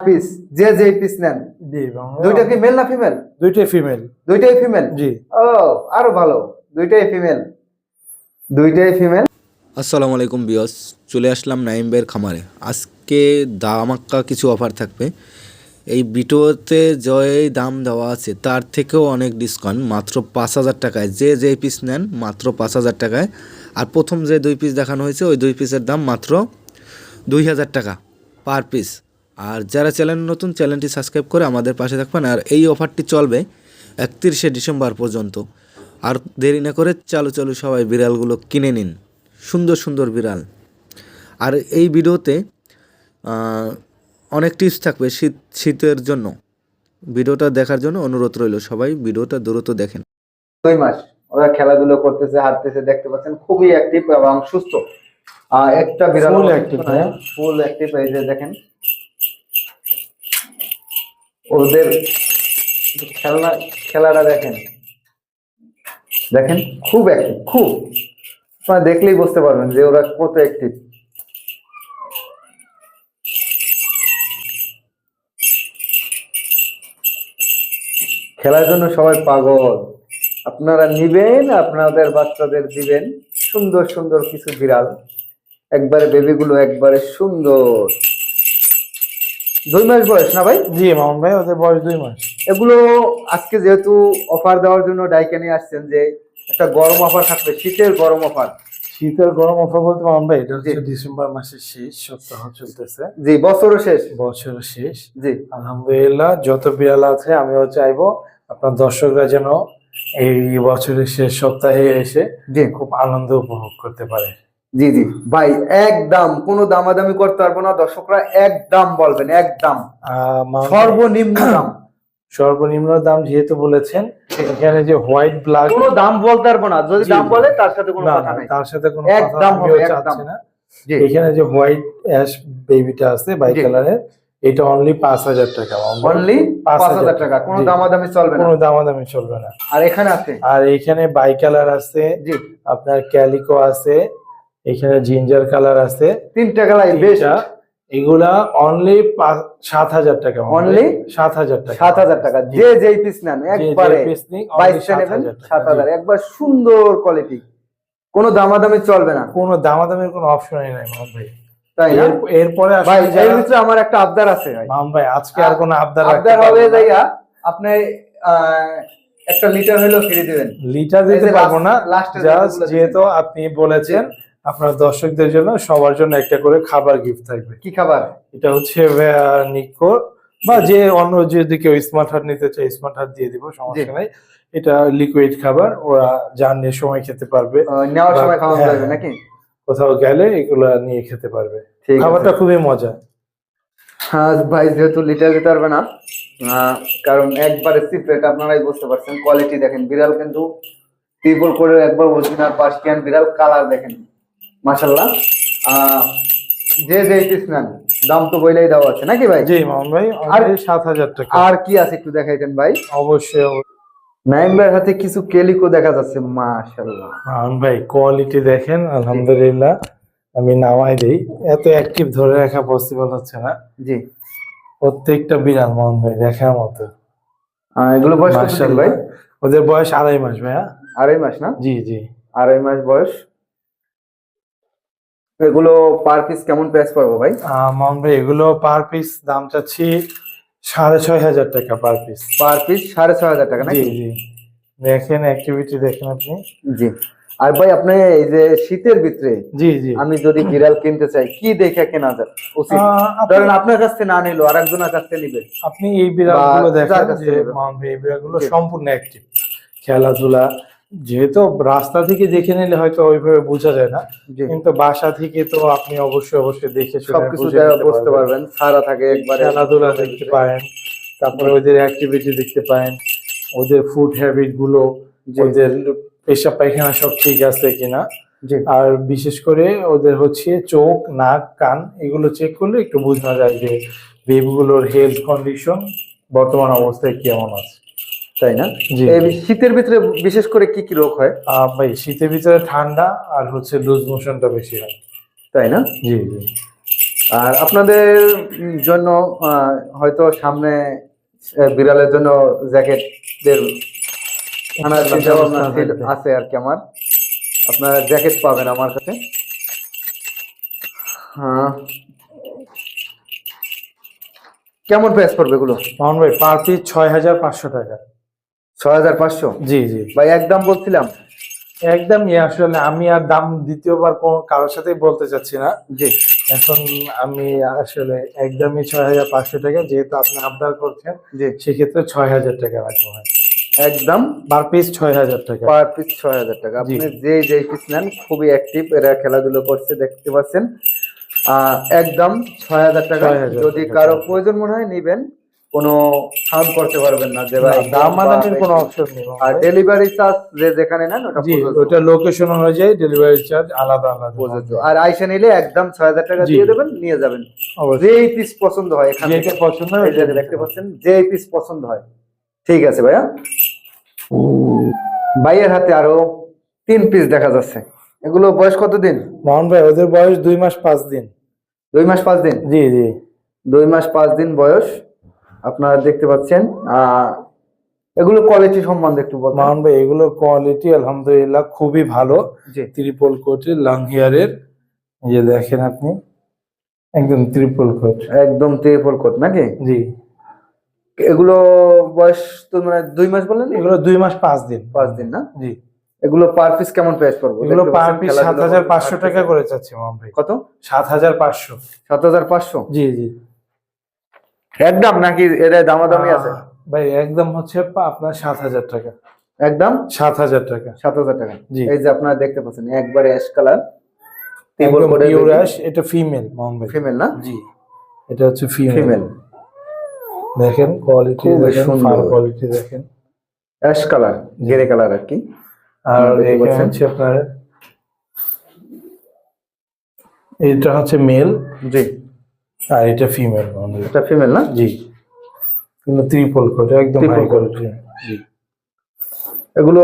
Piece যে যে piece নেন। জি দুইটা কি মেল না ফিমেল দুইটাই ফিমেল দুইটাই ফিমেল জি। ও আরও ভালো। দুইটাই ফিমেল দুইটাই ফিমেল আসসালামু আলাইকুম বিয়স চলে আসলাম নাইম ভাইয়ের খামারে। আজকে দামাক্কা কিছু অফার থাকবে। এই ভিডিওতে যে দাম দেওয়া আছে তার থেকেও অনেক ডিসকাউন্ট মাত্র পাঁচ হাজার টাকায়। যে যে পিস নেন মাত্র পাঁচ হাজার টাকায়। আর প্রথম যে দুই পিস দেখানো হয়েছে ওই দুই পিসের দাম মাত্র দুই হাজার টাকা পার পিস আর যারা চ্যানেল নতুন চ্যানেলটি সাবস্ক্রাইব করে আমাদের পাশে থাকবেন। আর এই অফারটি চলবে একত্রিশে ডিসেম্বর পর্যন্ত। আর দেরি না করে চালু চালু সবাই বিড়ালগুলো কিনে নিন। সুন্দর সুন্দর বিড়াল। আর এই ভিডিওতে অনেক টিপস থাকবে শীত শীতের জন্য। ভিডিওটা দেখার জন্য অনুরোধ রইল সবাই ভিডিওটা দ্রুত দেখেন। দুই মাস ওরা খেলাধুলো করতেছে হাঁটতেছে দেখতে পাচ্ছেন খুবই অ্যাক্টিভ এবং সুস্থ। একটা বিড়াল হ্যাঁ। ফুল অ্যাক্টিভ এই যে দেখেন। ওদের খেলনা, খেলাটা দেখেন। দেখেন, খুব অ্যাক্টিভ খুব। আপনারা দেখলেই বুঝতে পারবেন যে ওরা কত অ্যাক্টিভ খেলার জন্য সবাই পাগল। আপনারা নিবেন, আপনাদের বাচ্চাদের দিবেন। সুন্দর সুন্দর কিছু বিড়াল। একবারে বেবিগুলো একবারে সুন্দর। দুই মাস বয়স না ভাই? জি মামুন ভাই ওদের বয়স দুই মাস। এগুলো আজকে যেহেতু অফার দেওয়ার জন্য ডাইকে নিয়ে আসছেন যে একটা গরম অফার থাকবে শীতের গরম অফার। শীতের গরম অফার বলতে মামুন ভাই এটা হচ্ছে ডিসেম্বর মাসের শেষ সপ্তাহ চলতেছে। জি বছরও শেষ। বছরের শেষ। জি। আলহামদুলিল্লাহ যত বিড়াল আছে আমিও চাইব আপনার দর্শকরা যেন এই বছরের শেষ সপ্তাহে এসে খুব আনন্দ উপভোগ করতে পারে। জি জি। ভাই একদম কোনো দামাদামি করতে পারব না। দর্শকরা একদম বলবেন একদম। সর্বনিম্ন দাম। সর্বনিম্ন দাম যেহেতু বলেছেন এখানে যে হোয়াইট ব্ল্যাক কোনো দাম বলতে পারব না। যদি দাম বলে তার সাথে কোনো কথা নাই। তার সাথে কোনো একদম কথা হবে, চাচ্ছি একদম। না। জি এখানে যে হোয়াইট অ্যাশ বেবিটা আছে বাই। কালারের এটা অনলি পাঁচ হাজার টাকা। অনলি পাঁচ হাজার টাকা। কোনো। দামাদামি চলবে না। কোনো দামাদামি চলবে না। আর এখানে আছে? আর এখানে বাই কালার আছে জি। আপনার ক্যালিকো আছে এখানে জিঞ্জার কালার আছে। তিনটা গেলাই বেশ তিনটা। এগুলা অনলি সাত হাজার টাকা অনলি সাত হাজার টাকা। সাত হাজার টাকা। যে যেই পিস নেন যে- যে একবারে বাইশটা নেবেন সাত হাজার। একবার সুন্দর কোয়ালিটি কোনো দামাদামি চলবে না। কোনো দামাদামির কোনো অপশনই নাই মামুন ভাই। তাই এরপরে ভাই আসলে এর ভিতরে আমার একটা আবদার আছে ভাই। মামুন ভাই আজকে আর কোনো আবদার আবদার হবে। যাইয়া আপনি একটা লিটার ফ্রি দিবেন। লিটার দিতে পারব না। জাস্ট যেহেতু আপনি বলেছেন আপনার দর্শকদের জন্য সবার জন্য একটা করে খাবার গিফট থাকবে। কি খাবার? এটা হচ্ছে নিকো বা যে অন্য যদি কেউ স্মার্ট হার্ট নিতে চায় স্মার্ট হার্ট দিয়ে দিব সমস্যা নাই। এটা লিকুইড খাবার ওরা জার্নির সময় খেতে পারবে। নেওয়ার সময় খাওয়ানো হ্যাঁ, যাবে। নাকি? কোথাও গেলে এগুলা নিয়ে খেতে পারবে। খাবারটা খুবই মজা হ্যাঁ ভাই যেহেতু লিটার দিতে পারবে না কারণ একবারে সিপ্রেট আপনারাই বুঝতে পারছেন। কোয়ালিটি দেখেন বিড়াল কিন্তু ত্রিপল করে একবার অরিজিনাল পার্সিয়ান বিড়াল কালার দেখেন। মাশাল্লাহ যে যে নেন দাম তো বইলেই দেওয়া আছে নাকি ভাই? জি মামুন ভাই আর- সাত হাজার টাকা। আর কি আছে একটু দেখাইতেন ভাই? অবশ্যই। নাইম ভাইয়ের হাতে কিছু কেলিকো দেখা যাচ্ছে মাশাল্লাহ মামুন ভাই কোয়ালিটি দেখেন আলহামদুলিল্লাহ। আমি নামাই দিই। এত অ্যাক্টিভ ধরে রাখা পসিবল হচ্ছে না। জি। প্রত্যেকটা বিড়াল মোহন ভাই দেখার মতো। এগুলো বয়স কত ভাই? ওদের বয়স আড়াই মাস ভাইয়া। আড়াই মাস না? জি জি। আড়াই মাস বয়স। এগুলো পার পিস কেমন প্রাইস পড়ব ভাই? আহ, ভাই এগুলো পার পিস দাম চাচ্ছি সাড়ে ছয় হাজার টাকা পার পিস পার পিস সাড়ে ছয় হাজার টাকা জি জি। দেখেন অ্যাক্টিভিটি দেখেন আপনি। জি। আর ভাই আপনি এই যে শীতের ভিতরে জি জি। আমি যদি বিড়াল কিনতে চাই কি দেখে কেনা যায়? উচিত ধরেন আপনার কাছ থেকে না নিলো আর একজনের কাছ থেকে নিবে। আপনি এই বিড়ালগুলো দেখেন যে ভাই এই বিড়ালগুলো। সম্পূর্ণ অ্যাক্টিভ খেলাধুলা যেহেতু রাস্তা থেকে দেখে নিলে হয়তো ওইভাবে বোঝা যায় না কিন্তু বাসা থেকে তো আপনি অবশ্যই অবশ্যই দেখে সবকিছু বুঝতে পারবেন। সারা থাকে একবারে। খেলাধুলা দেখতে পারেন তারপরে ওদের অ্যাক্টিভিটি দেখতে পারেন ওদের ফুড হ্যাবিটগুলো। ওদের পেশাব পায়খানা সব ঠিক আছে কিনা। আর বিশেষ করে ওদের হচ্ছে চোখ নাক কান এগুলো চেক করলে একটু বোঝা যায় যে বেবিগুলোর হেলথ কন্ডিশন বর্তমান অবস্থায় কেমন আছে। তাই না? এই শীতের ভিতরে বিশেষ করে কি কি রোগ হয়? ভাই শীতের ভিতরে ঠান্ডা আর হচ্ছে লুজ মোশনটা বেশি হয়। তাই না? জি জি। আর আপনাদের জন্য হয়তো সামনে বিড়ালের জন্য জ্যাকেটের আনার চিন্তা ভাবনা আছে। আর কি আমার। আপনারা জ্যাকেট পাবেন আমার কাছে। হ্যাঁ কেমন প্রাইস পড়বে এগুলো? মামুন ভাই পার পিস ছয় হাজার পাঁচশো টাকা। ছয় হাজার পাঁচশো? জি জি। ভাই একদম বলছিলাম। একদম ইয়ে আসলে আমি আর দাম দ্বিতীয়বার কোনো কারোর সাথেই বলতে চাচ্ছি না। জি। এখন আমি আসলে একদমই ছয় হাজার পাঁচশো টাকা যেহেতু আপনি আবদার করছেন জি। সেক্ষেত্রে ছয় হাজার টাকা রাখব একদম পার পিস ছয় হাজার টাকা। পার পিস ছয় হাজার টাকা। আপনি। যে যে পিস নেন খুবই অ্যাক্টিভ এরা খেলাধুলো করছে দেখতে পাচ্ছেন। একদম ছয় হাজার টাকা। যদি কারও প্রয়োজন মনে হয় নিবেন। কোনো সাউন্ড করতে পারবেন না যে ভাই দাম মাদামের কোনো অপশন নেই আর ডেলিভারি চার্জ যে যেখানে নেন ওটা। ওটা লোকেশন অনুযায়ী ডেলিভারি চার্জ আলাদা আলাদা। প্রযোজ্য। আর আইসা নিলে একদম ছয় হাজার টাকা দিয়ে দেবেন নিয়ে যাবেন। অবশ্যই। যেই পিস পছন্দ হয় এখানে যেটা পছন্দ হয় যে দেখতে পাচ্ছেন যে এই পিস পছন্দ হয়। ঠিক আছে ভাইয়া? ভাইয়ের হাতে আরও তিন পিস দেখা যাচ্ছে। এগুলো বয়স কতদিন? মোহন ভাই ওদের বয়স দুই মাস পাঁচ দিন। দুই মাস পাঁচ দিন? জি জি। দুই মাস পাঁচ দিন বয়স। আপনারা দেখতে পাচ্ছেন এগুলো কোয়ালিটি সম্বন্ধে একটু বলুন মোহন ভাই এগুলো কোয়ালিটি আলহামদুলিল্লাহ খুবই ভালো। ত্রিপল কোটের লং হেয়ারের যে দেখেন আপনি একদম ত্রিপল কোট একদম ত্রিপল কোট নাকি? জি। এগুলো বয়স তো মানে দুই মাস বললেন? এগুলো দুই মাস পাঁচ দিন। পাঁচ দিন না? জি। এগুলো পার পিস কেমন প্রাইস পড়বে? এগুলো পার পিস সাত হাজার পাঁচশো টাকা করে চাচ্ছি মোহন ভাই। কত? সাত হাজার পাঁচশো। সাত হাজার পাঁচশো? জি জি। একদম নাকি এর দামাদামি আছে? ভাই একদম হচ্ছে আপনার সাত হাজার টাকা। একদম? সাত হাজার টাকা। সাত হাজার টাকা। জি। এই যে আপনারা দেখতে পাচ্ছেন একবারে অ্যাশ কালার এটা ফিমেল ভাই ফিমেল না? জি। এটা হচ্ছে ফিমেল ফিমেল দেখেন কোয়ালিটি দেখেন। ফার কোয়ালিটি দেখেন। অ্যাশ কালার গেরে কালার আর কি। আর এখানে? হচ্ছে আপনার এটা হচ্ছে মেল জি। আর এটা ফিমেল এটা ফিমেল না? জি। কিন্তু ত্রিপল কোট একদম হাই কোয়ালিটি জি। এগুলো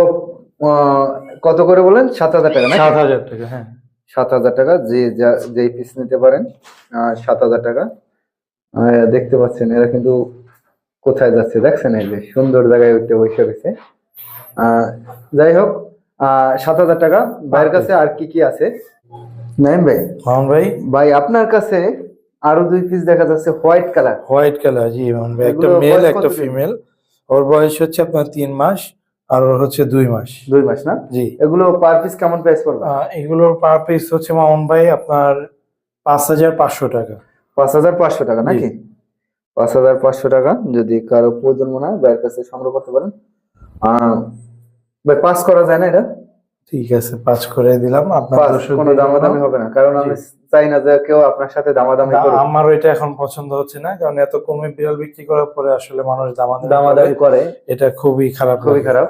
কত করে বলেন? সাত হাজার টাকা না সাত হাজার টাকা হ্যাঁ। সাত হাজার টাকা যে যা- যেই পিস নিতে পারেন সাত হাজার টাকা। দেখতে পাচ্ছেন এরা কিন্তু কোথায় যাচ্ছে দেখছেন এই যে সুন্দর জায়গায় উঠতে বসে রয়েছে। আহ, যাই হোক আহ, সাত হাজার টাকা। ভাইয়ের কাছে আর কি কি আছে? নাইম ভাই? মোহন ভাই? ভাই আপনার কাছে আরও দুই পিস দেখা যাচ্ছে হোয়াইট কালার হোয়াইট কালার জি ভাই একটা মেল একটা ফিমেল ওর বয়স হচ্ছে আপনার তিন মাস আর ওর হচ্ছে দুই মাস। দুই মাস না? জি। এগুলো পার পিস কেমন প্রাইস পড়বে? এগুলোর পার পিস হচ্ছে মোহন ভাই আপনার পাঁচ হাজার পাঁচশো টাকা। পাঁচ হাজার পাঁচশো টাকা নাকি? পাঁচ হাজার পাঁচশো টাকা যদি কারও প্রয়োজন মনে হয় ভাইয়ের কাছে সংগ্রহ করতে পারেন। ভাই পাস করা যায় না এটা? ঠিক আছে পাঁচ করে দিলাম। আপনার কোনো দামাদামি। হবে না কারণ আমি চাই না যে কেউ আপনার সাথে দামাদামি না, করুক। আমারও এটা এখন পছন্দ হচ্ছে না কারণ এত কমে বিড়াল বিক্রি করার পরে আসলে মানুষ দামাদামি করে। করে। এটা খুবই খারাপ খুবই খারাপ।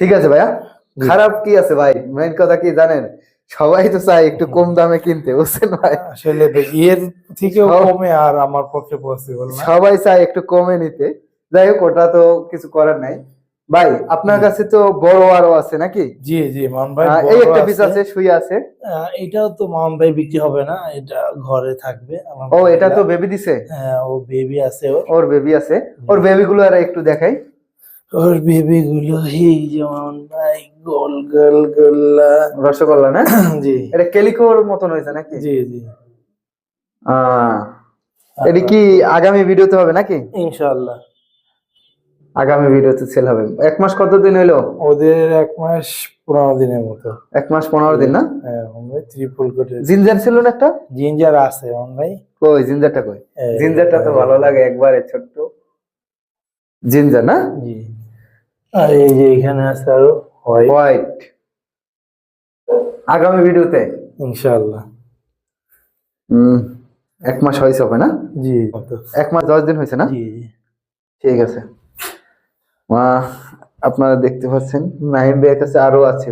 ঠিক আছে ভাইয়া খারাপ কি আছে ভাই? মেইন কথা কি জানেন? সবাই তো চায় একটু কম দামে কিনতে বুঝছেন ভাই? আসলে এর থেকেও কমে আর আমার পক্ষে পসিবল না। সবাই চায় একটু কমে নিতে। যাই হোক ওটা তো কিছু করার নাই। ভাই আপনার কাছে তো বড় আরও আছে নাকি? জি জি মান ভাই এই একটা পিস আছে। শুয়ে আছে। এটাও তো মান ভাই বিক্রি হবে না এটা ঘরে থাকবে। ও এটা তো বেবি দিছে? হ্যাঁ ও বেবি আছে ওর। ওর বেবি আছে। ওর বেবি গুলো আর একটু দেখাই। ওর বেবি গুলো এই যেমন ভাই গোল গোল গোল্লা। রসগোল্লা না? জি। এটা কেলিকোর মতন হয়েছে নাকি? জি জি। আহ, এটা কি আগামী ভিডিওতে হবে নাকি? ইনশাআল্লাহ। আগামী ভিডিওতে সেল হবে। এক মাস কতদিন হলো? ওদের এক মাস পনেরো দিনের মতো। এক মাস পনেরো দিন না? হ্যাঁ ত্রিপুল কোটের জিঞ্জার ছিল না একটা? জিঞ্জার আছে ভাই। কই জিঞ্জারটা কই? জিঞ্জারটা তো ভালো লাগে একবারে ছোট্ট। জিঞ্জার না? জি। আর এই যে এখানে আছে আরও হোয়াইট হোয়াইট আগামী ভিডিওতে? ইনশাআল্লাহ। হুম এক মাস হয়েছে হবে না? জি। এক মাস দশ দিন হয়েছে না? জি। ঠিক আছে। আপনারা দেখতে পাচ্ছেন নাহিম ভাইয়ের কাছে আরও আছে।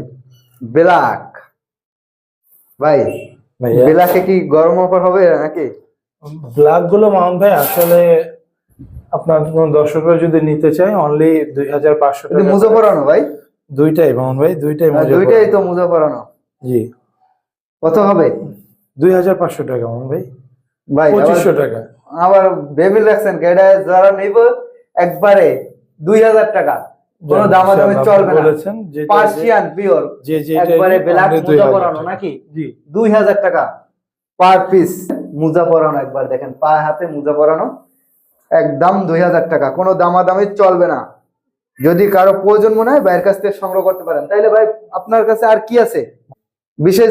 ব্ল্যাক। ভাই ব্ল্যাকে কি গরম অফার হবে নাকি? ব্ল্যাকগুলো মাউন্ট ভাই আসলে আপনার কোন দর্শকরা যদি নিতে চায় অনলি দুই হাজার পাঁচশো টাকা মুজফরানো ভাই? দুইটাই মাউন্ট ভাই দুইটাই হ্যাঁ। দুইটাই তো মুজফরানো জি। কত হবে? দুই হাজার পাঁচশো টাকা মাউন্ট ভাই। ভাই পঁচিশশো টাকা। আবার বেবিল রাখছেন এটা যারা নিব একবারে দুই হাজার টাকা। কোনো দামাদামি চলবে না। পার্সিয়ান পিওর একবারে ব্ল্যাক মুজা পরানো নাকি? দুই হাজার টাকা পার পিস মুজা পরানো একবার দেখেন পায়ে হাতে মুজা পরানো। একদম দুই হাজার টাকা কোনো দামাদামি চলবে না। যদি কারও প্রয়োজন মনে হয় বাইরের কাছ থেকে সংগ্রহ করতে পারেন। তাইলে ভাই আপনার কাছে আর কি আছে? বিশেষ